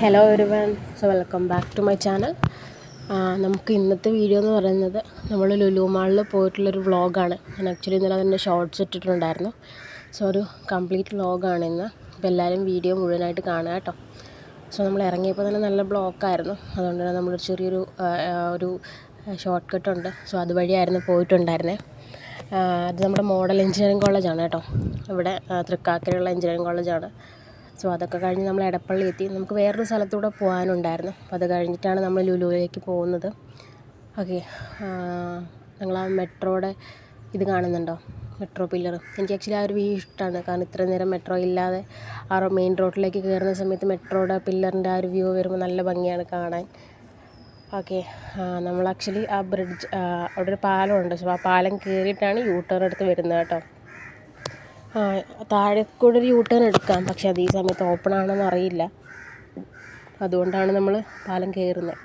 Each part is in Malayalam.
Hello everyone so welcome back to my channel നമുക്ക് ഇന്നത്തെ വീഡിയോ എന്ന് പറയുന്നത് നമ്മൾ ലുലു മാളിൽ പോയിട്ടുള്ളൊരു വ്ളോഗാണ് ഞാൻ ആക്ച്വലി ഇന്നലെ അതിന്റെ ഷോർട്ട്സ് ഇട്ടിട്ടുണ്ടായിരുന്നു. സോ ഒരു കംപ്ലീറ്റ് വ്ളോഗാണ് ഇന്ന്. അപ്പോൾ എല്ലാവരും വീഡിയോ മുഴുവനായിട്ട് കാണുക കേട്ടോ. സോ നമ്മൾ ഇറങ്ങിയപ്പോൾ തന്നെ നല്ല ബ്ലോക്കായിരുന്നു അതുകൊണ്ട് തന്നെ നമ്മൾ ചെറിയൊരു ഒരു ഷോർട്ട് കട്ടുണ്ട് സോ അതുവഴിയായിരുന്നു പോയിട്ടുണ്ടായിരുന്നത് അത് നമ്മുടെ മോഡൽ എഞ്ചിനീയറിംഗ് കോളേജാണ് കേട്ടോ. ഇവിടെ തൃക്കാക്കരയുള്ള എഞ്ചിനീയറിംഗ് കോളേജാണ് സോ അതൊക്കെ കഴിഞ്ഞ് നമ്മൾ എടപ്പള്ളി എത്തി. നമുക്ക് വേറൊരു സ്ഥലത്തൂടെ പോകാനുണ്ടായിരുന്നു. അപ്പോൾ അത് കഴിഞ്ഞിട്ടാണ് നമ്മൾ ലുലുവിലേക്ക് പോകുന്നത്. ഓക്കെ ഞങ്ങൾ ആ മെട്രോയുടെ ഇത് കാണുന്നുണ്ടോ? Metro pillar. എനിക്ക് ആക്ച്വലി ആ ഒരു വ്യൂ ഇഷ്ടമാണ്. കാരണം ഇത്ര നേരം മെട്രോ ഇല്ലാതെ ആ മെയിൻ റോഡിലേക്ക് കയറുന്ന സമയത്ത് മെട്രോയുടെ പില്ലറിന്റെ ആ ഒരു വ്യൂ വരുമ്പോൾ നല്ല ഭംഗിയാണ് കാണാൻ. ഓക്കെ നമ്മൾ ആക്ച്വലി ആ ബ്രിഡ്ജ് അവിടെ ഒരു പാലമുണ്ട് സോ ആ പാലം കയറിയിട്ടാണ് യൂ ടേൺ എടുത്ത് വരുന്നത് കേട്ടോ. താഴെ കൂടെ ഒരു യൂ ടേൺ എടുക്കാം. പക്ഷെ അത് ഈ സമയത്ത് ഓപ്പൺ ആണെന്ന് അറിയില്ല. അതുകൊണ്ടാണ് നമ്മൾ പാലം കയറുന്നത്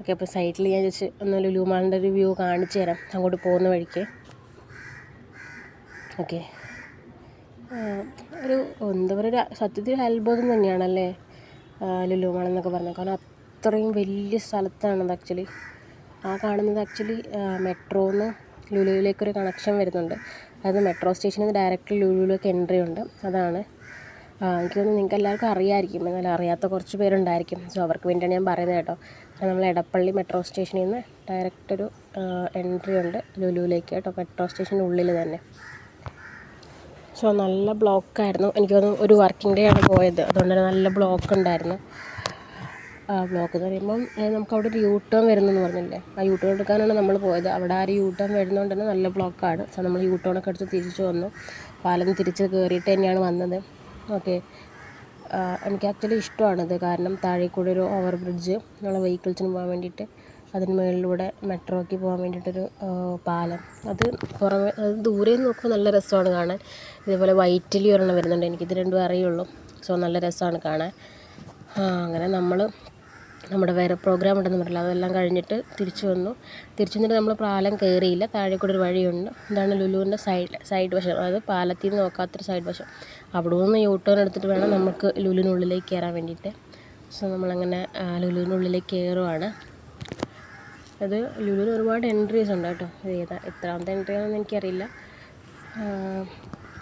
ഓക്കെ അപ്പോൾ സൈഡിൽ ഞാൻ ജസ്റ്റ് ഒന്ന് ലുലു മാളിന്റെ ഒരു വ്യൂ കാണിച്ചു തരാം. അങ്ങോട്ട് പോകുന്ന വഴിക്ക്. ഓക്കെ. ഒരു എന്താ പറയുക സത്യത്തിൽ അത്ഭുതം തന്നെയാണല്ലേ ആ, ലുലു മാൾ എന്നൊക്കെ പറഞ്ഞത്. കാരണം അത്രയും വലിയ സ്ഥലത്താണത് ആക്ച്വലി ആ കാണുന്നത് ആക്ച്വലി മെട്രോന്ന് ലുലുവിലേക്കൊരു കണക്ഷൻ വരുന്നുണ്ട്. അതായത് മെട്രോ സ്റ്റേഷനിൽ നിന്ന് ഡയറക്റ്റ് ലുലുവിലേക്ക് എൻട്രി ഉണ്ട്. അതാണ്. എനിക്ക് തോന്നുന്നു നിങ്ങൾക്ക് എല്ലാവർക്കും അറിയാമായിരിക്കും എന്നാലും അറിയാത്ത കുറച്ച് പേരുണ്ടായിരിക്കും. സോ അവർക്ക് വേണ്ടിയാണ് ഞാൻ പറയുന്നത് കേട്ടോ. നമ്മൾ എടപ്പള്ളി മെട്രോ സ്റ്റേഷനിൽ നിന്ന് ഡയറക്റ്റ് ഒരു എൻട്രി ഉണ്ട് ലുലുവിലേക്ക് കേട്ടോ. മെട്രോ സ്റ്റേഷന്റെ ഉള്ളിൽ തന്നെ. സോ നല്ല ബ്ലോക്കായിരുന്നു. എനിക്ക് തോന്നുന്നു ഒരു വർക്കിംഗ് ഡേ ആണ് പോയത്. അതുകൊണ്ട് തന്നെ നല്ല ബ്ലോക്ക് ഉണ്ടായിരുന്നു. ബ്ലോക്ക് എന്ന് പറയുമ്പം നമുക്ക് അവിടെ ഒരു യൂ ടേൺ വരുന്നെന്ന് പറഞ്ഞില്ലേ? ആ യൂ ടേൺ എടുക്കാനാണ് നമ്മൾ പോയത്. അവിടെ ആ ഒരു യൂ ടേൺ വരുന്നതുകൊണ്ട് തന്നെ നല്ല ബ്ലോക്കാണ് സോ നമ്മൾ യൂ ടേൺ ഒക്കെ എടുത്ത് തിരിച്ചു വന്നു. പാലം തിരിച്ച് കയറിയിട്ട് തന്നെയാണ് വന്നത്. ഓക്കെ എനിക്ക് ആക്ച്വലി ഇഷ്ടമാണിത് കാരണം താഴെ കൂടെ ഒരു ഓവർ ബ്രിഡ്ജ് നമ്മളെ വെഹിക്കിൾസിന് പോകാൻ വേണ്ടിയിട്ട് അതിന് മുകളിലൂടെ മെട്രോയ്ക്ക് പോകാൻ വേണ്ടിയിട്ടൊരു പാലം. അത് പുറമെ അത് ദൂരെ നോക്കുമ്പോൾ നല്ല രസമാണ് കാണാൻ. ഇതേപോലെ വൈറ്റിലി ഒരെണ്ണം വരുന്നുണ്ട്. എനിക്കിത് രണ്ടും അറിയുള്ളൂ. സോ നല്ല രസമാണ് കാണാൻ. അങ്ങനെ നമ്മൾ നമ്മുടെ വേറെ പ്രോഗ്രാം ഉണ്ടെന്ന് പറഞ്ഞില്ല അതെല്ലാം കഴിഞ്ഞിട്ട് തിരിച്ചു വന്നു. തിരിച്ചു വന്നിട്ട് നമ്മൾ പാലം കയറിയില്ല താഴെ കൂടെ ഒരു വഴിയുണ്ട്. ഇതാണ് ലുലുവിന്റെ സൈഡ് സൈഡ് വശം. അതായത് പാലത്തിൽ നിന്ന് നോക്കാത്തൊരു സൈഡ് വശം. അവിടെ നിന്ന് യൂ ടേൺ എടുത്തിട്ട് വേണം നമുക്ക് ലുലുവിനുള്ളിലേക്ക് കയറാൻ വേണ്ടിയിട്ട്. സോ നമ്മളങ്ങനെ ലുലുവിനുള്ളിലേക്ക് കയറുവാണ് അത് ലുലുവിന് ഒരുപാട് എൻട്രീസ് ഉണ്ട് കേട്ടോ. ഇത് ഏതാ എത്രാമത്തെ എൻട്രി ആണെന്ന് എനിക്കറിയില്ല.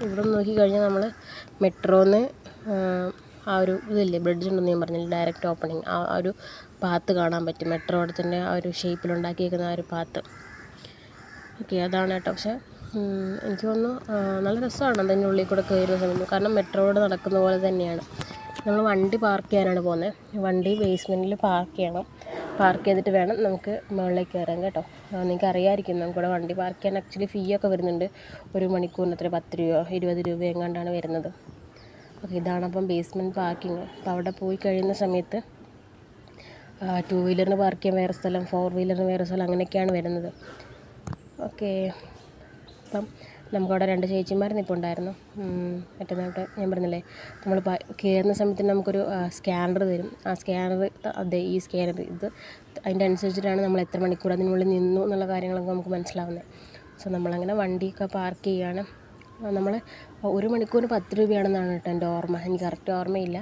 ഇവിടെ നോക്കിക്കഴിഞ്ഞാൽ നമ്മൾ മെട്രോന്ന് ആ ഒരു ഇതില്ലേ ബ്രിഡ്ജ് ഉണ്ടെന്ന് ഞാൻ പറഞ്ഞില്ല ഡയറക്റ്റ് ഓപ്പണിങ് ആ ഒരു പാത്ത് കാണാൻ പറ്റും. മെട്രോയുടെ ആ ഒരു ഷേപ്പിലുണ്ടാക്കിയേക്കുന്ന ആ ഒരു പാത്ത് ഓക്കെ അതാണ് കേട്ടോ. പക്ഷേ എനിക്ക് തോന്നുന്നു നല്ല രസമാണ് അതിന്റെ ഉള്ളിൽ കൂടെ കയറുന്ന സമയത്ത് കാരണം മെട്രോയോട് നടക്കുന്ന പോലെ തന്നെയാണ്. നമ്മൾ വണ്ടി പാർക്ക് ചെയ്യാനാണ് പോകുന്നത് വണ്ടി ബേസ്മെന്റിൽ പാർക്ക് ചെയ്യണം. പാർക്ക് ചെയ്തിട്ട് വേണം നമുക്ക് മുകളിലേക്ക് കയറാൻ കേട്ടോ. നിങ്ങൾക്ക് അറിയാമായിരിക്കും നമുക്കിവിടെ വണ്ടി പാർക്ക് ചെയ്യാൻ ആക്ച്വലി ഫീ ഒക്കെ വരുന്നുണ്ട്. ഒരു മണിക്കൂറിന് എത്ര? പത്ത് രൂപയോ ഇരുപത് രൂപയോ എങ്ങാണ്ടാണ് വരുന്നത്. ഓക്കെ ഇതാണ് അപ്പം ബേസ്മെന്റ് പാർക്കിങ് അപ്പോൾ അവിടെ പോയി കഴിയുന്ന സമയത്ത് ടു വീലറിന് പാർക്ക് ചെയ്യാൻ വേറെ സ്ഥലം ഫോർ വീലറിന് വേറെ സ്ഥലം അങ്ങനെയൊക്കെയാണ് വരുന്നത്. ഓക്കെ അപ്പം നമുക്കവിടെ രണ്ട് ചേച്ചിമാർ മറ്റേ മറ്റന്നാട്ടെ ഞാൻ പറഞ്ഞില്ലേ നമ്മൾ കയറുന്ന സമയത്ത് നമുക്കൊരു സ്കാനർ തരും. ആ സ്കാനർ അതെ ഈ സ്കാനർ ഇത് അതിന്റെ അനുസരിച്ചിട്ടാണ് നമ്മൾ എത്ര മണിക്കൂർ അതിനുള്ളിൽ നിന്നു എന്നുള്ള കാര്യങ്ങളൊക്കെ നമുക്ക് മനസ്സിലാവുന്നത്. സോ നമ്മളങ്ങനെ വണ്ടിയൊക്കെ പാർക്ക് ചെയ്യുകയാണ്. നമ്മൾ ഒരു മണിക്കൂറിന് പത്ത് രൂപയാണെന്നാണ് കേട്ടോ എന്റെ ഓർമ്മ. എനിക്ക് കറക്റ്റ് ഓർമ്മയില്ല.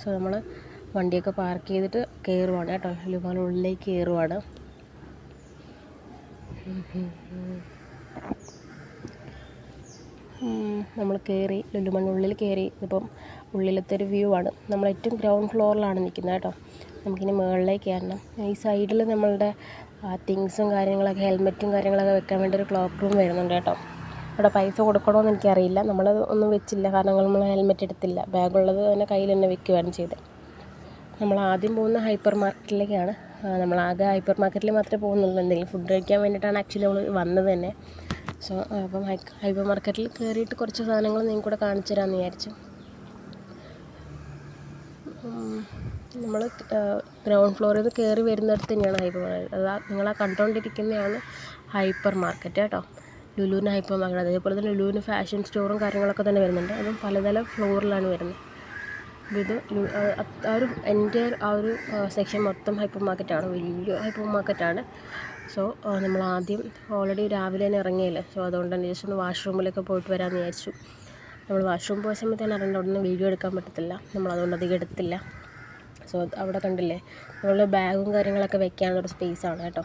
സോ നമ്മൾ വണ്ടിയൊക്കെ പാർക്ക് ചെയ്തിട്ട് കയറുവാണ് കേട്ടോ. ലുലുമാൾ ഉള്ളിലേക്ക് കയറുവാണ് നമ്മൾ കയറി ലുലുമണ്ണുള്ളിൽ കയറി ഇതിപ്പം ഉള്ളിലത്തെ ഒരു വ്യൂ ആണ്. നമ്മൾ ഏറ്റവും ഗ്രൗണ്ട് ഫ്ലോറിലാണ് നിൽക്കുന്നത് കേട്ടോ. നമുക്കിനി മുകളിലേക്ക് കയറണം. ഈ സൈഡിൽ നമ്മളുടെ തിങ്സും കാര്യങ്ങളൊക്കെ ഹെൽമെറ്റും കാര്യങ്ങളൊക്കെ വെക്കാൻ വേണ്ടി ഒരു ക്ലോക്ക് റൂം വരുന്നുണ്ട് കേട്ടോ. അവിടെ പൈസ കൊടുക്കണമെന്ന് എനിക്കറിയില്ല. നമ്മളത് ഒന്നും വെച്ചില്ല. കാരണം നമ്മൾ ഹെൽമെറ്റ് എടുത്തില്ല. ബാഗുള്ളത് തന്നെ കയ്യിൽ തന്നെ വെക്കുകയാണ് ചെയ്തത് നമ്മൾ ആദ്യം പോകുന്ന ഹൈപ്പർ മാർക്കറ്റിലേക്കാണ് നമ്മൾ ആകെ ഹൈപ്പർ മാർക്കറ്റിൽ മാത്രമേ പോകുന്നുള്ളൂ. എന്തെങ്കിലും ഫുഡ് കഴിക്കാൻ വേണ്ടിയിട്ടാണ് ആക്ച്വലി നമ്മൾ വന്നത് തന്നെ. സോ അപ്പം ഹൈപ്പർ മാർക്കറ്റിൽ കയറിയിട്ട് കുറച്ച് സാധനങ്ങൾ നിങ്ങൾ കൂടെ കാണിച്ചു തരാമെന്ന് വിചാരിച്ചു. നമ്മൾ ഗ്രൗണ്ട് ഫ്ലോറിൽ നിന്ന് കയറി വരുന്നിടത്ത് തന്നെയാണ് ഹൈപ്പർ മാർക്കറ്റ് അതാ നിങ്ങളാ കണ്ടുകൊണ്ടിരിക്കുന്നതാണ് ഹൈപ്പർ മാർക്കറ്റ് കേട്ടോ. ലുലുവിന് ഹൈപ്പർ മാർക്കറ്റ് അതേപോലെ തന്നെ ലുലുവിന് ഫാഷൻ സ്റ്റോറും കാര്യങ്ങളൊക്കെ തന്നെ വരുന്നുണ്ട്. അതും പലതരം ഫ്ലോറിലാണ് വരുന്നത്. ഇത് ആ ഒരു എന്റെ ആ ഒരു സെക്ഷൻ മൊത്തം ഹൈപ്പർ മാർക്കറ്റാണ് വലിയ ഹൈപ്പർ മാർക്കറ്റാണ് സോ നമ്മൾ ആദ്യം ഓൾറെഡി രാവിലെ തന്നെ ഇറങ്ങിയല്ലേ? സോ അതുകൊണ്ട് തന്നെ ജസ്റ്റ് ഒന്ന് വാഷ്റൂമിലൊക്കെ പോയിട്ട് വരാമെന്ന് വിചാരിച്ചു. നമ്മൾ വാഷ്റൂം പോയ സമയത്ത് തന്നെ അറിയണ്ട അവിടെ നിന്ന് വീഡിയോ എടുക്കാൻ പറ്റത്തില്ല. നമ്മൾ അതുകൊണ്ട് അധികം എടുത്തില്ല. സോ അവിടെ കണ്ടില്ലേ? നമ്മൾ ബാഗും കാര്യങ്ങളൊക്കെ വെക്കാനുള്ളൊരു സ്പേസാണ് കേട്ടോ.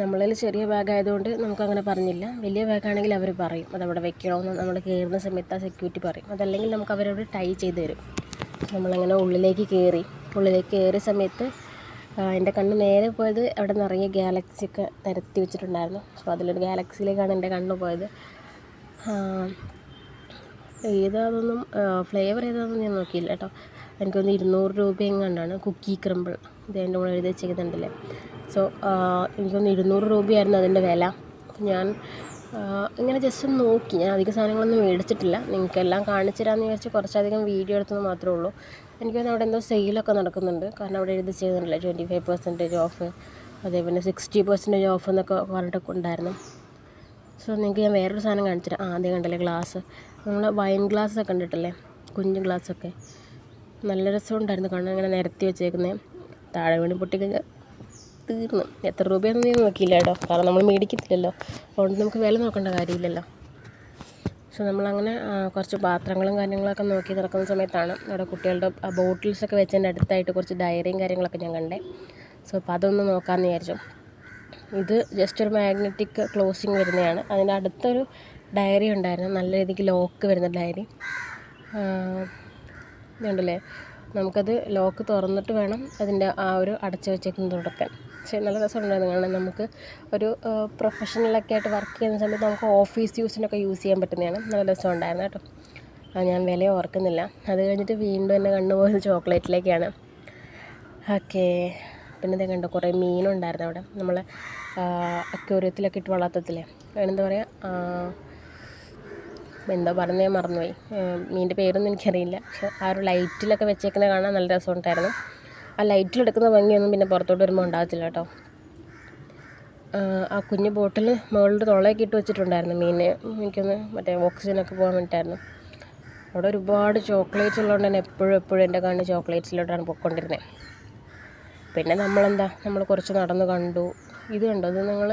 നമ്മളിൽ ചെറിയ ബാഗായതുകൊണ്ട് നമുക്കങ്ങനെ പറഞ്ഞില്ല. വലിയ ബാഗാണെങ്കിൽ അവർ പറയും അതവിടെ വെക്കണമെന്ന് നമ്മൾ കയറുന്ന സമയത്ത് ആ സെക്യൂരിറ്റി പറയും. അതല്ലെങ്കിൽ നമുക്ക് അവരോട് ടൈ ചെയ്ത് തരും. നമ്മളങ്ങനെ ഉള്ളിലേക്ക് കയറി ഉള്ളിലേക്ക് കയറിയ സമയത്ത് എന്റെ കണ്ണ് നേരെ പോയത് അവിടെ നിറയെ ഗാലക്സിയൊക്കെ നിരത്തി വെച്ചിട്ടുണ്ടായിരുന്നു. സോ അതിലൊരു ഗാലക്സിയിലേക്കാണ് എന്റെ കണ്ണ് പോയത്. ഏതാണെന്നൊന്നും ഫ്ലേവർ ഏതാണെന്നും ഞാൻ നോക്കിയില്ല കേട്ടോ. എനിക്കൊന്ന് ഇരുന്നൂറ് രൂപ എങ്ങാണ്ടാണ് കുക്കി ക്രിമ്പിൾ ഇത് എന്റെ കൂടെ എഴുതി വെച്ചിരിക്കുന്നുണ്ടല്ലേ സോ എനിക്കൊന്ന് ഇരുന്നൂറ് രൂപയായിരുന്നു അതിന്റെ വില. ഞാൻ ഇങ്ങനെ ജസ്റ്റ് ഒന്ന് നോക്കി. ഞാൻ അധികം സാധനങ്ങളൊന്നും മേടിച്ചിട്ടില്ല. നിങ്ങൾക്കെല്ലാം കാണിച്ചു തരാമെന്ന് വിചാരിച്ച് കുറച്ചധികം വീഡിയോ എടുത്തത് മാത്രമേ ഉള്ളൂ. എനിക്ക് തോന്നുന്നു അവിടെ എന്തോ സെയിലൊക്കെ നടക്കുന്നുണ്ട്. കാരണം അവിടെ എഴുതി ചെയ്യുന്നുണ്ടല്ലോ ട്വന്റി ഫൈവ് പെർസെന്റേജ് ഓഫ് അതേപോലെ സിക്സ്റ്റി പെർസെന്റേജ് ഓഫ് എന്നൊക്കെ പറഞ്ഞിട്ടൊക്കെ ഉണ്ടായിരുന്നു. സോ നിങ്ങൾക്ക് ഞാൻ വേറൊരു സാധനം കാണിച്ചു തരാം. ആദ്യം കണ്ടല്ലേ ഗ്ലാസ് നമ്മൾ വൈൻ ഗ്ലാസ് ഒക്കെ കണ്ടിട്ടില്ലേ? കുഞ്ഞു ഗ്ലാസ്സൊക്കെ നല്ല രസമുണ്ടായിരുന്നു കാണാൻ ഇങ്ങനെ നിരത്തി വെച്ചേക്കുന്നത് താഴെ വീണ് പൊട്ടിക്കഴിഞ്ഞാൽ തീർന്നു. എത്ര രൂപയാണെന്ന് ഞാൻ നോക്കിയില്ല കേട്ടോ കാരണം നമ്മൾ മേടിക്കത്തില്ലല്ലോ. അതുകൊണ്ട് നമുക്ക് വില നോക്കേണ്ട കാര്യമില്ലല്ലോ. പക്ഷെ നമ്മളങ്ങനെ കുറച്ച് പാത്രങ്ങളും കാര്യങ്ങളൊക്കെ നോക്കി നടക്കുന്ന സമയത്താണ് അവിടെ കുട്ടികളുടെ ബോട്ടിൽസൊക്കെ വെച്ചതിന്റെ അടുത്തായിട്ട് കുറച്ച് ഡയറിയും കാര്യങ്ങളൊക്കെ ഞാൻ കണ്ടേ. സോ അപ്പോൾ അതൊന്ന് നോക്കാമെന്ന് വിചാരിച്ചു. ഇത് ജസ്റ്റ് ഒരു മാഗ്നറ്റിക് ക്ലോസിങ് വരുന്നതാണ്. അതിന്റെ അടുത്തൊരു ഡയറി ഉണ്ടായിരുന്നു. നല്ല രീതിക്ക് ലോക്ക് വരുന്ന ഡയറി ഇതുണ്ടല്ലേ? നമുക്കത് ലോക്ക് തുറന്നിട്ട് വേണം അതിന്റെ ആ ഒരു അടച്ചു വെച്ചേക്കുന്നത് തുടക്കാൻ പക്ഷേ നല്ല രസമുണ്ടായിരുന്നു കാരണം നമുക്ക് ഒരു പ്രൊഫഷണലൊക്കെ ആയിട്ട് വർക്ക് ചെയ്യുന്ന സമയത്ത് നമുക്ക് ഓഫീസ് യൂസിനൊക്കെ യൂസ് ചെയ്യാൻ പറ്റുന്നതാണ്. നല്ല രസമുണ്ടായിരുന്നു കേട്ടോ. ഞാൻ വില ഓർക്കുന്നില്ല. അത് കഴിഞ്ഞിട്ട് വീണ്ടും എന്നെ കണ്ണു പോയത് ചോക്ലേറ്റിലേക്കാണ്. ഓക്കേ. പിന്നെ ഇതേ കണ്ടോ കുറേ മീനുണ്ടായിരുന്നു അവിടെ. നമ്മളെ അക്വേറിയത്തിലൊക്കെ ഇട്ട് വളർത്തത്തില്ലേ? അതിനെന്താ പറയുക എന്താ പറഞ്ഞത് മറന്നുപോയി. മീനിന്റെ പേരൊന്നും എനിക്കറിയില്ല. പക്ഷെ ആ ഒരു ലൈറ്റിലൊക്കെ വെച്ചേക്കുന്നത് കാണാൻ നല്ല രസമുണ്ടായിരുന്നു. ആ ലൈറ്റിലെടുക്കുന്ന ഭംഗിയൊന്നും പിന്നെ പുറത്തോട്ട് വരുമ്പോൾ ഉണ്ടാകത്തില്ല കേട്ടോ. ആ കുഞ്ഞു ബോട്ടിൽ മുകളിൽ തുളയൊക്കെ ഇട്ട് വെച്ചിട്ടുണ്ടായിരുന്നു മീന് എനിക്കൊന്ന് മറ്റേ ഓക്സിജനൊക്കെ പോകാൻ വേണ്ടിയിട്ടായിരുന്നു. അവിടെ ഒരുപാട് ചോക്ലേറ്റ്സ് ഉള്ളതുകൊണ്ട് തന്നെ എപ്പോഴും എപ്പോഴും എന്റെ കണ്ണ് ചോക്ലേറ്റ്സിലോട്ടാണ് പോയിക്കൊണ്ടിരുന്നത്. പിന്നെ നമ്മളെന്താ നമ്മൾ കുറച്ച് നടന്ന് കണ്ടു. ഇത് കണ്ടോ? ഇത് നിങ്ങൾ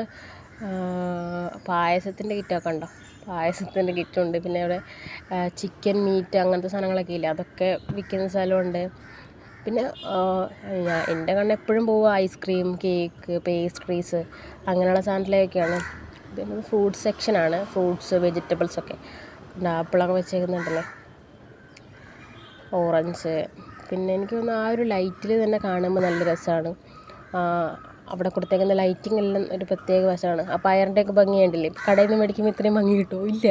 പായസത്തിന്റെ കിറ്റൊക്കെ ഉണ്ടോ പായസത്തിന്റെ കിറ്റുണ്ട്. പിന്നെ അവിടെ ചിക്കൻ മീറ്റ് അങ്ങനത്തെ സാധനങ്ങളൊക്കെ ഇല്ലേ? അതൊക്കെ വിൽക്കുന്ന സ്ഥലമുണ്ട്. പിന്നെ എന്റെ കണ്ണ് എപ്പോഴും പോവുക ഐസ്ക്രീം കേക്ക് പേസ്ട്രീസ് അങ്ങനെയുള്ള സാധനത്തിലേക്കൊക്കെയാണ്. പിന്നെ ഫ്രൂട്ട് സെക്ഷനാണ് ഫ്രൂട്ട്സ് വെജിറ്റബിൾസ് ഒക്കെ. ആപ്പിളൊക്കെ വെച്ചേക്കുന്നുണ്ടല്ലേ. ഓറഞ്ച് പിന്നെ എനിക്ക് തോന്നുന്നു ആ ഒരു ലൈറ്റിൽ തന്നെ കാണുമ്പോൾ നല്ല രസമാണ് അവിടെ കൊടുത്തേക്കുന്ന ലൈറ്റിംഗ് എല്ലാം ഒരു പ്രത്യേക വശമാണ്. ആ പയറിന്റെയൊക്കെ ഭംഗി കണ്ടില്ലേ? കടയിൽ നിന്ന് മേടിക്കുമ്പോൾ ഇത്രയും ഭംഗി കിട്ടുമോ ഇല്ല.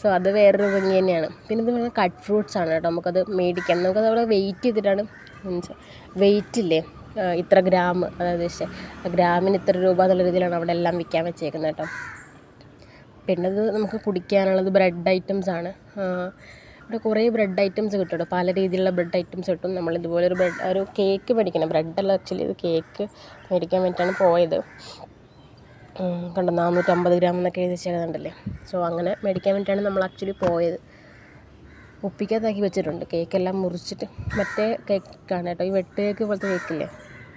സോ അത് വേറൊരു ഭംഗി തന്നെയാണ്. പിന്നെ ഇത് പറഞ്ഞാൽ കട്ട് ഫ്രൂട്ട്സ് ആണ് കേട്ടോ നമുക്കത് മേടിക്കാം നമുക്കത് അവിടെ വെയിറ്റ് ചെയ്തിട്ടാണ്. മീൻസ് വെയിറ്റ് ഇല്ലേ? ഇത്ര ഗ്രാം അതായത് ഗ്രാമിന് ഇത്ര രൂപ എന്നുള്ള രീതിയിലാണ് അവിടെ എല്ലാം വിൽക്കാൻ വെച്ചേക്കുന്നത് കേട്ടോ. പിന്നെ അത് നമുക്ക് കുടിക്കാനുള്ളത് ബ്രെഡ് ഐറ്റംസ് ആണ്. ഇവിടെ കുറേ ബ്രെഡ് ഐറ്റംസ് കിട്ടും കേട്ടോ പല രീതിയിലുള്ള ബ്രെഡ് ഐറ്റംസ് കിട്ടും. നമ്മൾ ഇതുപോലെ ഒരു ബ്രെഡ് ഒരു കേക്ക് മേടിക്കണം. ബ്രെഡല്ല ആക്ച്വലി ഇത് കേക്ക് മേടിക്കാൻ വേണ്ടിയിട്ടാണ് പോയത്. കണ്ടോ നാനൂറ്റമ്പത് ഗ്രാം എന്നൊക്കെ എഴുതി വെച്ചേക്കുന്നുണ്ടല്ലേ സോ അങ്ങനെ മേടിക്കാൻ വേണ്ടിയിട്ടാണ് നമ്മൾ ആക്ച്വലി പോയത്. കുപ്പിക്കകത്താക്കി വെച്ചിട്ടുണ്ട്. കേക്കെല്ലാം മുറിച്ചിട്ട് മറ്റേ കേക്കാണ് കേട്ടോ ഈ വെട്ട് കേക്ക് പോലത്തെ കേക്കില്ലേ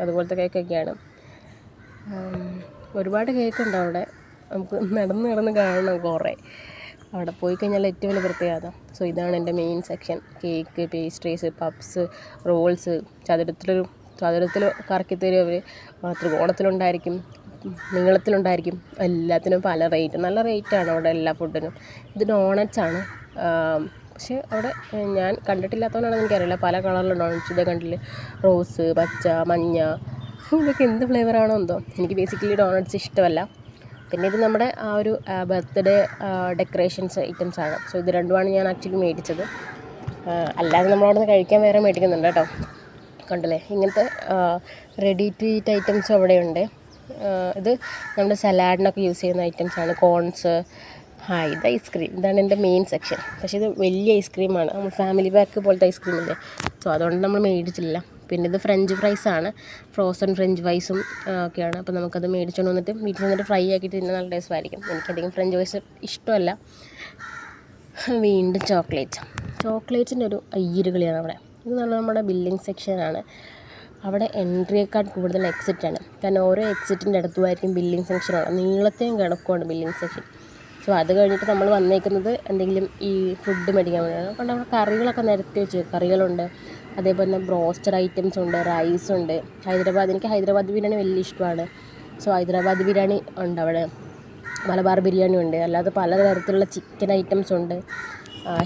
അതുപോലത്തെ കേക്കൊക്കെയാണ് ഒരുപാട് കേക്കുണ്ട് അവിടെ. നമുക്ക് നടന്ന് നടന്ന് കാണണം കുറേ. അവിടെ പോയി കഴിഞ്ഞാൽ ഏറ്റവും വലിയ പ്രത്യേകത. സോ ഇതാണ് എന്റെ main section cake pastries puffs rolls ചതുരത്തിലൊരു ചതുരത്തിൽ കറക്കി തരും അവർ ത്രികോണത്തിലുണ്ടായിരിക്കും നീളത്തിലുണ്ടായിരിക്കും. എല്ലാത്തിനും പല റേറ്റ് നല്ല റേറ്റാണ് അവിടെ എല്ലാ ഫുഡിനും ഇത് ആണ്. പക്ഷേ അവിടെ ഞാൻ കണ്ടിട്ടില്ലാത്തതുകൊണ്ടാണെന്ന് എനിക്കറിയില്ല. പല കളറിലുള്ള ഡോണറ്റ്സ് ഇതേ കണ്ടില്ല? റോസ് പച്ച മഞ്ഞ. ഇതൊക്കെ എന്ത് ഫ്ലേവറാണോ എന്തോ. എനിക്ക് ബേസിക്കലി ഡോണറ്റ്സ് ഇഷ്ടമല്ല. പിന്നെ ഇത് നമ്മുടെ ആ ഒരു ബർത്ത്ഡേ ഡെക്കറേഷൻസ് ഐറ്റംസ് ആണ്. സോ ഇത് രണ്ടുമാണ് ഞാൻ ആക്ച്വലി മേടിച്ചത്. അല്ലാതെ നമ്മളവിടെ നിന്ന് കഴിക്കാൻ വേറെ മേടിക്കുന്നുണ്ട് കേട്ടോ. കണ്ടില്ലേ? ഇങ്ങനത്തെ റെഡി ടു ഈറ്റ് ഐറ്റംസും അവിടെയുണ്ട്. ഇത് നമ്മുടെ സലാഡിനൊക്കെ യൂസ് ചെയ്യുന്ന ഐറ്റംസ് ആണ്. കോൺസ് ആ ഇത് ഐസ്ക്രീം ഇതാണ് എന്റെ മെയിൻ സെക്ഷൻ പക്ഷേ ഇത് വലിയ ഐസ്ക്രീമാണ് നമ്മൾ ഫാമിലി പാക്ക് പോലത്തെ ഐസ്ക്രീം ഇല്ലേ? സോ അതുകൊണ്ട് നമ്മൾ മേടിച്ചില്ല. പിന്നെ ഇത് ഫ്രഞ്ച് ഫ്രൈസ് ആണ്. ഫ്രോസൺ ഫ്രഞ്ച് ഫ്രൈസും ഒക്കെയാണ്. അപ്പോൾ നമുക്കത് മേടിച്ചുകൊണ്ട് വന്നിട്ട് വീട്ടിൽ നിന്നിട്ട് ഫ്രൈ ആക്കിയിട്ട് തിന്നാൻ നല്ല ടേസ്റ്റ് ആയിരിക്കും എനിക്കധികം ഫ്രഞ്ച് ഫ്രൈസ് ഇഷ്ടമല്ല. വീണ്ടും ചോക്ലേറ്റ്. ചോക്ലേറ്റിന്റെ ഒരു അയ്യരുകളിയാണ് അവിടെ. ഇത് നല്ല നമ്മുടെ ബില്ലിംഗ് സെക്ഷനാണ് അവിടെ എൻട്രിയേക്കാൾ കൂടുതൽ എക്സിറ്റാണ് കാരണം ഓരോ എക്സിറ്റിന്റെ അടുത്തുമായിരിക്കും ബില്ലിംഗ് ഉള്ളത്. നീളത്തെയും കിടക്കുവാണ് ബില്ലിംഗ് സെക്ഷൻ. സോ അത് കഴിഞ്ഞിട്ട് നമ്മൾ വന്നേക്കുന്നത് എന്തെങ്കിലും ഈ ഫുഡ് മേടിക്കാൻ വേണ്ടിയാണ്. അപ്പോൾ അവിടെ കറികളൊക്കെ നിരത്തി വെച്ച് കറികളുണ്ട്. അതേപോലെ തന്നെ ബ്രോസ്റ്റഡ് ഐറ്റംസ് ഉണ്ട് റൈസ് ഉണ്ട്. ഹൈദരാബാദ് എനിക്ക് ഹൈദരാബാദ് ബിരിയാണി വലിയ ഇഷ്ടമാണ്. സോ ഹൈദരാബാദ് ബിരിയാണി ഉണ്ട് അവിടെ. മലബാർ ബിരിയാണി ഉണ്ട്. അല്ലാതെ പലതരത്തിലുള്ള ചിക്കൻ ഐറ്റംസ് ഉണ്ട്.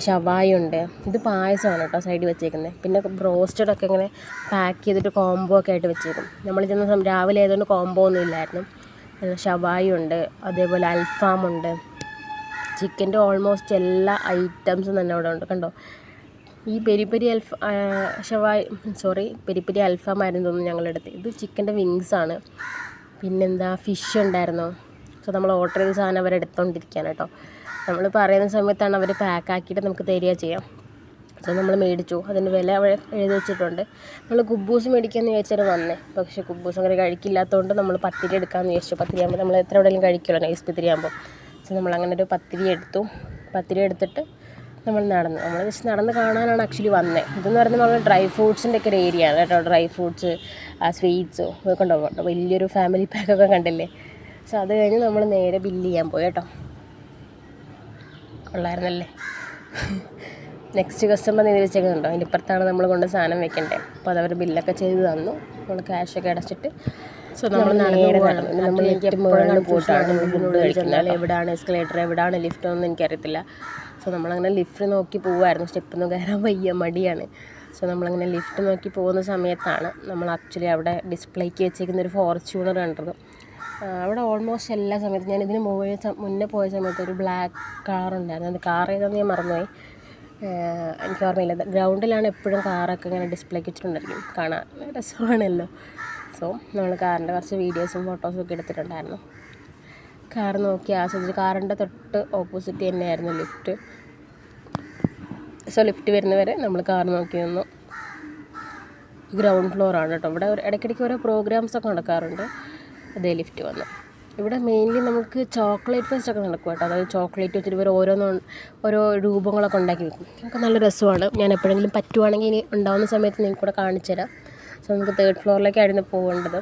ഷവായ ഉണ്ട്. ഇത് പായസമാണ് കേട്ടോ സൈഡിൽ വെച്ചേക്കുന്നത് പിന്നെ ബ്രോസ്റ്റഡ് ഒക്കെ ഇങ്ങനെ പാക്ക് ചെയ്തിട്ട് കോംബോ ഒക്കെ ആയിട്ട് വെച്ചേക്കും. നമ്മൾ ചെന്ന രാവിലെ ആയതുകൊണ്ട് കോംബോ ഒന്നും ഇല്ലായിരുന്നു. ഷവായ ഉണ്ട് അതേപോലെ അൽഫാമുണ്ട് ചിക്കന്റെ ഓൾമോസ്റ്റ് എല്ലാ ഐറ്റംസും തന്നെ അവിടെ ഉണ്ട്. കണ്ടോ? ഈ പെരി പെരി അൽഫ ഷവായ് സോറി പെരി പെരി അൽഫാമായിരുന്നു തോന്നുന്നു ഞങ്ങളെടുത്ത്. ഇത് ചിക്കന്റെ ആണ്. പിന്നെന്താ ഫിഷ് ഉണ്ടായിരുന്നു. സോ നമ്മൾ ഓർഡർ ചെയ്ത സാധനം അവർ എടുത്തുകൊണ്ടിരിക്കുകയാണ് കേട്ടോ. നമ്മൾ പറയുന്ന സമയത്താണ് അവർ പാക്ക് ആക്കിയിട്ട് നമുക്ക് തരിക ചെയ്യാം. സോ നമ്മൾ മേടിച്ചു. അതിന്റെ വില എഴുതി വെച്ചിട്ടുണ്ട്. നമ്മൾ കുബൂസ് മേടിക്കാമെന്ന് വിചാരിച്ചാണ് വന്നേ. പക്ഷെ കുബൂസ് അങ്ങനെ കഴിക്കില്ലാത്തതുകൊണ്ട് നമ്മൾ പത്തിരി എടുക്കാമെന്ന് വിചാരിച്ചു. പത്തിരി ആകുമ്പോൾ നമ്മൾ എത്ര എവിടെയെങ്കിലും കഴിക്കുമല്ലോ നൈസ് പത്തിരി ആകുമ്പോൾ സോ നമ്മൾ അങ്ങനെ ഒരു പത്തിരി എടുത്തു. പത്തിരി എടുത്തിട്ട് നമ്മൾ നടന്നു നമ്മൾ ജസ്റ്റ് നടന്ന് കാണാനാണ് ആക്ച്വലി വന്നത് ഇതെന്ന് പറയുന്നത് നമ്മൾ ഡ്രൈ ഫ്രൂട്ട്സിന്റെ ഒക്കെ ഒരു ഏരിയ ആണ് കേട്ടോ. ഡ്രൈ ഫ്രൂട്ട്സ് ആ സ്വീറ്റ്സോ ഇതൊക്കെ ഉണ്ടാവും വലിയൊരു ഫാമിലി പാക്കൊക്കെ കണ്ടില്ലേ? സോ അത് കഴിഞ്ഞ് നമ്മൾ നേരെ ബില്ല് ചെയ്യാൻ പോയി കേട്ടോ. കൊള്ളായിരുന്നല്ലേ? നെക്സ്റ്റ് കസ്റ്റമർ നീതി വെച്ചേക്കുന്നുണ്ടോ? അതിന്റെ ഇപ്പുറത്താണ് നമ്മൾ കൊണ്ട് സാധനം വെക്കേണ്ടത് അപ്പോൾ അതവർ ബില്ലൊക്കെ ചെയ്ത് തന്നു. നമ്മൾ ക്യാഷൊക്കെ അടച്ചിട്ട് സോ നമ്മൾ നേരെ നടന്നു നമ്മൾ എനിക്ക് എപ്പോഴാണ് പോയിട്ടാണ് ഫുഡ് കഴിക്കുന്നത് എവിടെയാണ് എസ്കലേറ്റർ എവിടെയാണ് ലിഫ്റ്റ് ഒന്നും എനിക്കറിയത്തില്ല. സോ നമ്മളങ്ങനെ ലിഫ്റ്റ് നോക്കി പോവുമായിരുന്നു സ്റ്റെപ്പൊന്നും കയറാൻ വയ്യ മടിയാണ്. സോ നമ്മളങ്ങനെ ലിഫ്റ്റ് നോക്കി പോകുന്ന സമയത്താണ് നമ്മൾ ആക്ച്വലി അവിടെ ഡിസ്പ്ലേക്ക് വെച്ചേക്കുന്ന ഒരു ഫോർച്യൂണർ കണ്ടത്. അവിടെ ഓൾമോസ്റ്റ് എല്ലാ സമയത്തും ഞാൻ ഇതിന് പോയ മുന്നേ പോയ സമയത്ത് ഒരു ബ്ലാക്ക് കാർ ഉണ്ടായിരുന്നു. അത് കാർ ഏതാണെന്ന് ഞാൻ മറന്നുപോയി. എനിക്ക് ഓർമ്മയില്ല. ഗ്രൗണ്ടിലാണ് എപ്പോഴും കാറൊക്കെ ഇങ്ങനെ ഡിസ്പ്ലേക്ക് വെച്ചിട്ടുണ്ടായിരിക്കും. കാണാൻ രസമാണല്ലോ. സോ നമ്മൾ കാറിന്റെ കുറച്ച് വീഡിയോസും ഫോട്ടോസും ഒക്കെ എടുത്തിട്ടുണ്ടായിരുന്നു. കാർ നോക്കി ആസ്വദിച്ച്. കാറിന്റെ തൊട്ട് ഓപ്പോസിറ്റ് തന്നെയായിരുന്നു ലിഫ്റ്റ് സോ ലിഫ്റ്റ് വരുന്നവരെ നമ്മൾ കാർ നോക്കി നിന്നു. ഗ്രൗണ്ട് ഫ്ലോർ ആണ് കേട്ടോ ഇവിടെ ഇടയ്ക്കിടയ്ക്ക് ഓരോ പ്രോഗ്രാംസ് ഒക്കെ നടക്കാറുണ്ട്. അതേ ലിഫ്റ്റ് വന്നു. ഇവിടെ മെയിൻലി നമുക്ക് ചോക്ലേറ്റ് ഫെസ്റ്റ് ഒക്കെ നടക്കും കേട്ടോ അതായത് ചോക്ലേറ്റ് വെച്ചിട്ട് ഇവർ ഓരോന്ന് ഓരോ രൂപങ്ങളൊക്കെ ഉണ്ടാക്കി വെക്കും. നമുക്ക് നല്ല രസമാണ്. ഞാൻ എപ്പോഴെങ്കിലും പറ്റുവാണെങ്കിൽ ഇനി ഉണ്ടാവുന്ന സമയത്ത് നിങ്ങൾക്ക് കൂടെ കാണിച്ചു തരാം. സോ നമുക്ക് തേർഡ് ഫ്ലോറിലേക്കായിരുന്നു പോകേണ്ടത്.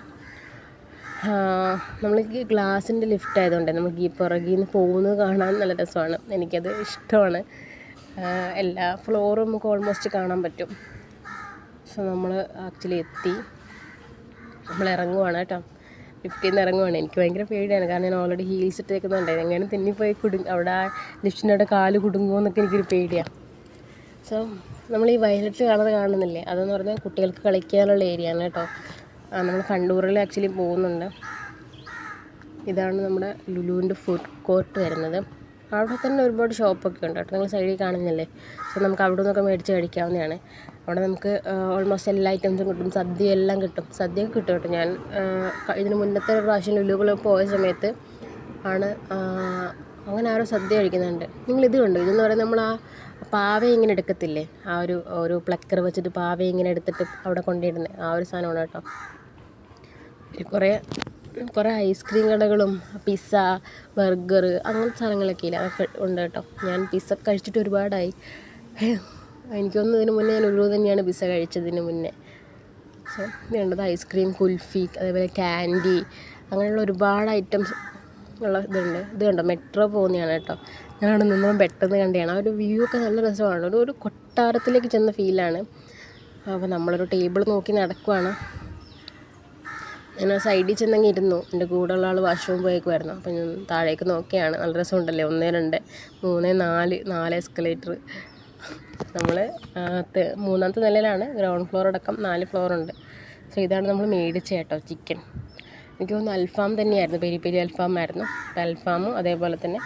നമ്മൾ ഈ ഗ്ലാസിന്റെ ലിഫ്റ്റ് ആയതുകൊണ്ട് നമുക്ക് ഈ പുറകിൽ നിന്ന് പോകുന്നത് കാണാൻ നല്ല രസമാണ്. എനിക്കത് ഇഷ്ടമാണ്. എല്ലാ ഫ്ലോറും നമുക്ക് ഓൾമോസ്റ്റ് കാണാൻ പറ്റും. സോ നമ്മൾ ആക്ച്വലി എത്തി. നമ്മൾ ഇറങ്ങുവാണ് കേട്ടോ. ലിഫ്റ്റിൽ നിന്ന് ഇറങ്ങുവാണ്. എനിക്ക് ഭയങ്കര പേടിയാണ്. കാരണം ഞാൻ ഓൾറെഡി ഹീൽസ് ഇട്ടേക്കുന്നുണ്ട്. എങ്ങനെ തെന്നിപ്പോയി കുടു അവിടെ ലിഫ്റ്റിന്റെ അവിടെ കാൽ കുടുങ്ങുമോ എന്നൊക്കെ എനിക്കൊരു പേടിയാണ് സോ നമ്മൾ ഈ വയലറ്റ് കളർ കാണുന്നില്ലേ? അതെന്ന് പറഞ്ഞാൽ കുട്ടികൾക്ക് കളിക്കാനുള്ള ഏരിയ ആണ് കേട്ടോ. നമ്മൾ കണ്ണൂറിൽ ആക്ച്വലി പോകുന്നുണ്ട്. ഇതാണ് നമ്മുടെ ലുലുവിന്റെ ഫുഡ് കോർട്ട് വരുന്നത്. അവിടെ തന്നെ ഒരുപാട് ഷോപ്പൊക്കെ ഉണ്ട് കേട്ടോ. നിങ്ങൾ സൈഡിൽ കാണുന്നില്ലേ? സോ നമുക്ക് അവിടെ നിന്നൊക്കെ മേടിച്ച് കഴിക്കാവുന്നതാണ്. അവിടെ നമുക്ക് ഓൾമോസ്റ്റ് എല്ലാ ഐറ്റംസും കിട്ടും. സദ്യ എല്ലാം കിട്ടും. സദ്യ കിട്ടും കേട്ടോ ഞാൻ. ഇതിന് മുന്നത്തെ ഒരു പ്രാവശ്യം ലുലുകൾ പോയ സമയത്ത് ആണ് അങ്ങനെ ആരോ സദ്യ കഴിക്കുന്നുണ്ട്. നിങ്ങൾ ഇത് കണ്ടോ? ഇതെന്ന് പറയുന്നത് നമ്മൾ ആ പാവ ഇങ്ങനെ എടുക്കത്തില്ലേ? ആ ഒരു ഒരു പ്ലക്കർ വെച്ചിട്ട് പാവ ഇങ്ങനെ എടുത്തിട്ട് അവിടെ കൊണ്ടിടുന്നത് ആ ഒരു സാധനമാണ് കേട്ടോ. കുറേ കുറേ ഐസ്ക്രീം കടകളും പിസ്സ ബർഗർ അങ്ങനത്തെ സാധനങ്ങളൊക്കെ ഇല്ല? അതൊക്കെ ഉണ്ട് കേട്ടോ. ഞാൻ പിസ്സ കഴിച്ചിട്ട് ഒരുപാടായി. എനിക്കൊന്നും ഇതിന് മുന്നേ ഞാൻ ഒരു തന്നെയാണ് പിസ്സ കഴിച്ചതിന് മുന്നേ. സോ വേണ്ടത് ഐസ്ക്രീം കുൽഫി അതേപോലെ ക്യാൻഡി അങ്ങനെയുള്ള ഒരുപാട് ഐറ്റംസ് ഉള്ള ഇതുണ്ട്. ഇത് കണ്ടോ? മെട്രോ പോകുന്നതാണ് കേട്ടോ. ഞാൻ അവിടെ നിന്നും പെട്ടെന്ന് കണ്ടതാണ്. ആ ഒരു വ്യൂ ഒക്കെ നല്ല രസമാണ്. ഒരു ഒരു കൊട്ടാരത്തിലേക്ക് ചെന്ന ഫീലാണ് അപ്പോൾ നമ്മളൊരു ടേബിൾ നോക്കി നടക്കുവാണ്. ഞാൻ സൈഡിൽ ചെന്നങ്ങ് ഇരുന്നു എന്റെ കൂടെയുള്ള ആൾ വാഷ്റൂം പോയേക്കുമായിരുന്നു അപ്പം ഞാൻ താഴേക്ക് നോക്കിയാണ്. നല്ല രസം ഉണ്ടല്ലേ ഒന്ന് രണ്ട് മൂന്ന് നാല് നാല് എസ്കലേറ്റർ നമ്മൾ മൂന്നാമത്തെ നിലയിലാണ്. ഗ്രൗണ്ട് ഫ്ലോർ അടക്കം നാല് ഫ്ലോർ ഉണ്ട്. സോ ഇതാണ് നമ്മൾ മേടിച്ച കേട്ടോ ചിക്കൻ. എനിക്ക് തോന്നുന്നു അൽഫാം തന്നെയായിരുന്നു. പെരി പെരി അൽഫാം ആയിരുന്നു. അൽഫാമും അതേപോലെ തന്നെ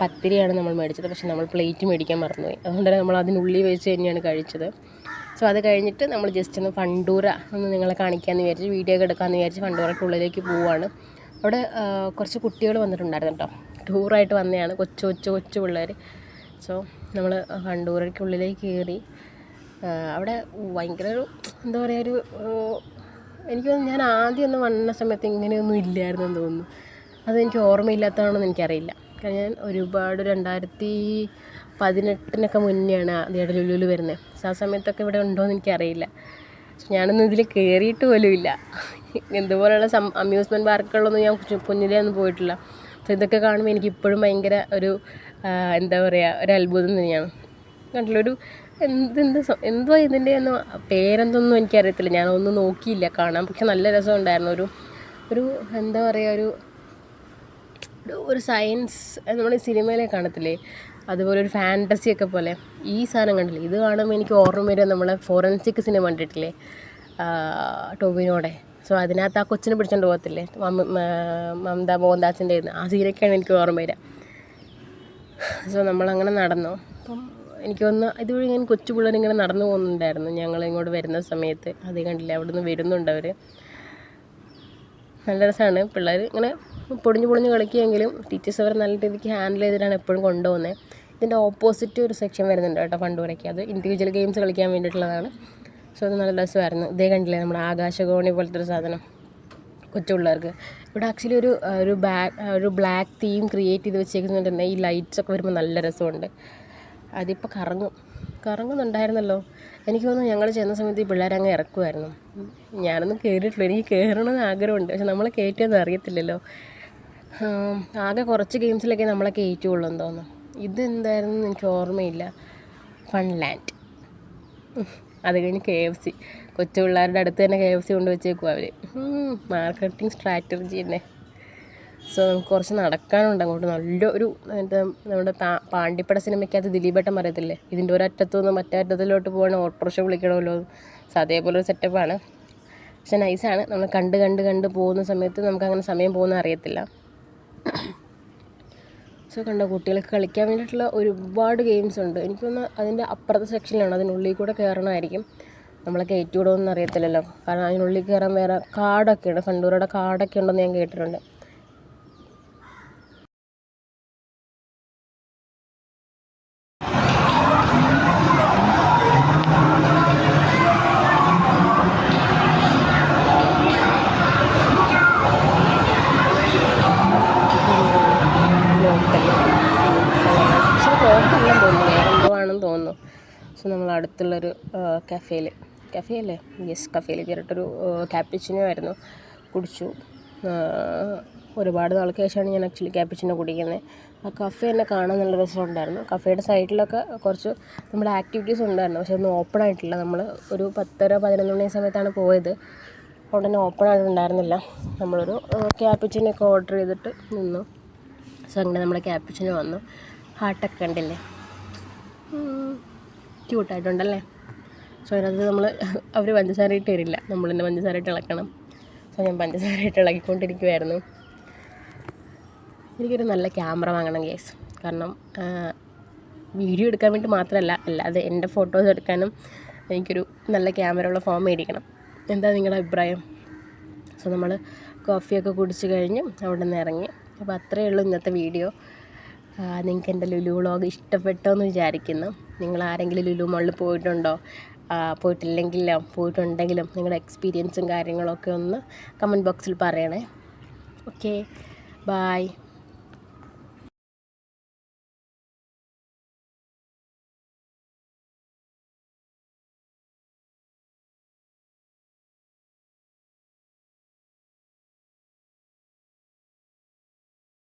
പത്തിരിയാണ് നമ്മൾ മേടിച്ചത്. പക്ഷേ നമ്മൾ പ്ലേറ്റ് മേടിക്കാൻ മറന്നുപോയി. അതുകൊണ്ട് തന്നെ നമ്മൾ അതിനുള്ളിൽ വെച്ച് തന്നെയാണ് കഴിച്ചത്. സോ അത് കഴിഞ്ഞിട്ട് നമ്മൾ ജസ്റ്റ് ഒന്ന് ഫണ്ടൂര ഒന്ന് നിങ്ങളെ കാണിക്കാമെന്ന് വിചാരിച്ച് വീഡിയോ ഒക്കെ എടുക്കാമെന്ന് വിചാരിച്ച് ഫണ്ടൂറയ്ക്ക് ഉള്ളിലേക്ക് പോവുകയാണ് അവിടെ കുറച്ച് കുട്ടികൾ വന്നിട്ടുണ്ടായിരുന്നു കേട്ടോ. ടൂറായിട്ട് വന്നതാണ് കൊച്ചു കൊച്ചു കൊച്ചു പിള്ളേർ സോ നമ്മൾ ഫണ്ടൂരയ്ക്കുള്ളിലേക്ക് കയറി അവിടെ ഭയങ്കര ഒരു എന്താ പറയുക ഒരു എനിക്ക് ഞാൻ ആദ്യം ഒന്ന് വന്ന സമയത്ത് ഇങ്ങനെയൊന്നും ഇല്ലായിരുന്നു എന്ന് തോന്നുന്നു. അതെനിക്ക് ഓർമ്മയില്ലാത്തതാണെന്ന് എനിക്കറിയില്ല. കാരണം ഞാൻ ഒരുപാട് രണ്ടായിരത്തി പതിനെട്ടിനൊക്കെ മുന്നെയാണ് ആദ്യമായിട്ട് ലുലുവിൽ വരുന്നത് ആ സമയത്തൊക്കെ ഇവിടെ ഉണ്ടോ എന്ന് എനിക്കറിയില്ല. പക്ഷെ ഞാനൊന്നും ഇതിൽ കയറിയിട്ട് പോലും ഇല്ല. ഇതുപോലെയുള്ള സം അമ്യൂസ്മെന്റ് പാർക്കുകളിലൊന്നും ഞാൻ കുഞ്ഞു- കുഞ്ഞിലേ ഒന്നും പോയിട്ടില്ല. അപ്പോൾ ഇതൊക്കെ കാണുമ്പോൾ എനിക്ക് ഇപ്പോഴും ഭയങ്കര ഒരു എന്താ പറയുക ഒരു അത്ഭുതം തന്നെയാണ്. കണ്ടില്ല ഒരു എന്തെന്ത് എന്തോ ഇതിന്റെ ഒന്നും പേരെന്തൊന്നും എനിക്കറിയത്തില്ല. ഞാനൊന്നും നോക്കിയില്ല കാണാൻ. പക്ഷെ നല്ല രസമുണ്ടായിരുന്നു. ഒരു ഒരു എന്താ പറയുക ഒരു ഒരു സയൻസ് നമ്മൾ സിനിമയിലെ കാണത്തില്ലേ? അതുപോലെ ഒരു ഫാന്റസി ഒക്കെ പോലെ. ഈ സാധനം കണ്ടില്ലേ? ഇത് കാണുമ്പോൾ എനിക്ക് ഓർമ്മ വരിക നമ്മളെ ഫോറൻസിക് സിനിമ കണ്ടിട്ടില്ലേ? ടോബിനോടെ സോ അതിനകത്ത് ആ കൊച്ചിനെ പിടിച്ചോണ്ട് പോകത്തില്ലേ? മമത മോഹൻദാസിന്റെ ആ സീനൊക്കെയാണ് എനിക്ക് ഓർമ്മ വരിക സോ നമ്മളങ്ങനെ നടന്നു. അപ്പം എനിക്ക് തോന്നുന്നു ഇതുവഴി ഇങ്ങനെ കൊച്ചു പിള്ളേരിങ്ങനെ നടന്നു പോകുന്നുണ്ടായിരുന്നു ഞങ്ങൾ ഇങ്ങോട്ട് വരുന്ന സമയത്ത്. അത് കണ്ടില്ലേ? അവിടെ നിന്ന് വരുന്നുണ്ട് അവർ നല്ല രസമാണ്. പിള്ളേർ ഇങ്ങനെ പൊടിഞ്ഞ് പൊടിഞ്ഞ് കളിക്കുമെങ്കിലും ടീച്ചേഴ്സ് അവർ നല്ല രീതിക്ക് ഹാൻഡിൽ ചെയ്തിട്ടാണ് എപ്പോഴും കൊണ്ടുപോകുന്നത് ഇതിന്റെ ഓപ്പോസിറ്റ് ഒരു സെക്ഷൻ വരുന്നുണ്ട് കേട്ടോ ഫണ്ടൂരയ്ക്ക് അത് ഇൻഡിവിജ്വൽ ഗെയിംസ് കളിക്കാൻ വേണ്ടിയിട്ടുള്ളതാണ്. സോ അത് നല്ല രസമായിരുന്നു. ഇതേ കണ്ടില്ലേ നമ്മുടെ ആകാശഗോണി പോലത്തെ ഒരു സാധനം കൊച്ചു പിള്ളേർക്ക് ഇവിടെ ആക്ച്വലി ഒരു ഒരു ബാക്ക് ഒരു ബ്ലാക്ക് തീം ക്രിയേറ്റ് ചെയ്ത് വെച്ചേക്കുന്നുണ്ട്. ഈ ലൈറ്റ്സ് ഒക്കെ വരുമ്പോൾ നല്ല രസമുണ്ട്. അതിപ്പോൾ കറങ്ങും. കറങ്ങുന്നുണ്ടായിരുന്നല്ലോ. എനിക്ക് തോന്നുന്നു ഞങ്ങൾ ചെന്ന സമയത്ത് ഈ പിള്ളേർ അങ്ങ് ഇറക്കുമായിരുന്നു ഞാനൊന്നും കയറിയിട്ടില്ല എനിക്ക് കയറണമെന്ന് ആഗ്രഹമുണ്ട്. പക്ഷെ നമ്മളെ കയറ്റിയൊന്നും അറിയത്തില്ലല്ലോ. ആകെ കുറച്ച് ഗെയിംസിലൊക്കെ നമ്മളെ കയറ്റുള്ളൂ എന്ന് തോന്നുന്നു. ഇതെന്തായിരുന്നു എനിക്ക് ഓർമ്മയില്ല. ഫൺലാൻഡ്. അത് കഴിഞ്ഞ് കെ എഫ് സി. കൊച്ചു പിള്ളേരുടെ അടുത്ത് തന്നെ കെ എഫ് സി കൊണ്ടുവച്ചേക്കും അവർ മാർക്കറ്റിംഗ് സ്ട്രാറ്റജി തന്നെ സോ നമുക്ക് കുറച്ച് നടക്കാനുണ്ട് അങ്ങോട്ട്. നല്ലൊരു എന്താ നമ്മുടെ പാണ്ടിപ്പട സിനിമയ്ക്കകത്ത് ദിലീപേട്ടൻ പറയത്തില്ലേ? ഇതിന്റെ ഒരറ്റത്തു നിന്ന് മറ്റേ അറ്റത്തിലോട്ട് പോകണം ഓട്ടോറിക്ഷ വിളിക്കണമല്ലോ. സോ അതേപോലെ ഒരു സെറ്റപ്പാണ്. പക്ഷെ നൈസാണ്. നമ്മൾ കണ്ട് കണ്ട് കണ്ട് പോകുന്ന സമയത്ത് നമുക്ക് അങ്ങനെ സമയം പോകുന്ന അറിയത്തില്ല. സോ കണ്ടോ കുട്ടികൾക്ക് കളിക്കാൻ വേണ്ടിയിട്ടുള്ള ഒരുപാട് ഗെയിംസ് ഉണ്ട്. എനിക്കൊന്ന് അതിന്റെ അപ്പുറത്തെ സെക്ഷനിലാണ്. അതിനുള്ളിൽ കൂടെ കയറണമായിരിക്കും. നമ്മളെ കയറ്റി വിടുമെന്ന് അറിയത്തില്ലല്ലോ കാരണം അതിനുള്ളിൽ കയറാൻ വേറെ കാടൊക്കെ ഉണ്ട് കാടൊക്കെ ഉണ്ടെന്ന് ഞാൻ കേട്ടിട്ടുണ്ട്. കഫേയിൽ കഫേ അല്ലേ യെസ് കഫേയിൽ കയറിയിട്ടൊരു ക്യാപ്പിച്ചിനോ ആയിരുന്നു കുടിച്ചു. ഒരുപാട് നാൾക്ക് ശേഷമാണ് ഞാൻ ആക്ച്വലി ക്യാപ്പിച്ചിനോ കുടിക്കുന്നത്. ആ കഫേ എന്നെ കാണാൻ നല്ല രസമുണ്ടായിരുന്നു. കഫേയുടെ സൈഡിലൊക്കെ കുറച്ച് നമ്മുടെ ആക്ടിവിറ്റീസ് ഉണ്ടായിരുന്നു. പക്ഷെ ഒന്നും ഓപ്പൺ ആയിട്ടില്ല. നമ്മൾ ഒരു പത്തര പതിനൊന്ന് മണി സമയത്താണ് പോയത്. അതുകൊണ്ട് തന്നെ ഓപ്പൺ ആയിട്ടുണ്ടായിരുന്നില്ല. നമ്മളൊരു ക്യാപ്പിച്ചിനൊക്കെ ഓർഡർ ചെയ്തിട്ട് നിന്നു. സോ അങ്ങനെ നമ്മുടെ ക്യാപ്പിച്ചിന് വന്നു. ഹാർട്ടൊക്കെ ഉണ്ടല്ലേ ക്യൂട്ടായിട്ടുണ്ടല്ലേ സോ അതിനകത്ത് നമ്മൾ അവർ പഞ്ചസാര ഇട്ട് തരില്ല. നമ്മൾ തന്നെ പഞ്ചസാര ഇട്ട് ഇളക്കണം. സോ ഞാൻ പഞ്ചസാര ഇട്ട് ഇളക്കിക്കൊണ്ടിരിക്കുമായിരുന്നു എനിക്കൊരു നല്ല ക്യാമറ വാങ്ങണം കേസ് കാരണം വീഡിയോ എടുക്കാൻ വേണ്ടി മാത്രമല്ല അല്ലാതെ എന്റെ ഫോട്ടോസ് എടുക്കാനും എനിക്കൊരു നല്ല ക്യാമറ ഉള്ള ഫോൺ മേടിക്കണം. എന്താ നിങ്ങളുടെ അഭിപ്രായം? സോ നമ്മൾ കോഫിയൊക്കെ കുടിച്ച് കഴിഞ്ഞ് അവിടെ നിന്ന് ഇറങ്ങി. അപ്പോൾ അത്രയേ ഉള്ളൂ ഇന്നത്തെ വീഡിയോ. നിങ്ങൾക്ക് എന്റെ ലുലു വ്ളോഗ് ഇഷ്ടപ്പെട്ടോ എന്ന് വിചാരിക്കുന്നു. നിങ്ങൾ ആരെങ്കിലും ലുലു മോളിൽ പോയിട്ടുണ്ടോ? പോയിട്ടില്ലെങ്കിലോ പോയിട്ടുണ്ടെങ്കിലും നിങ്ങളുടെ എക്സ്പീരിയൻസും കാര്യങ്ങളൊക്കെ ഒന്ന് കമന്റ് ബോക്സിൽ പറയണേ. Okay bye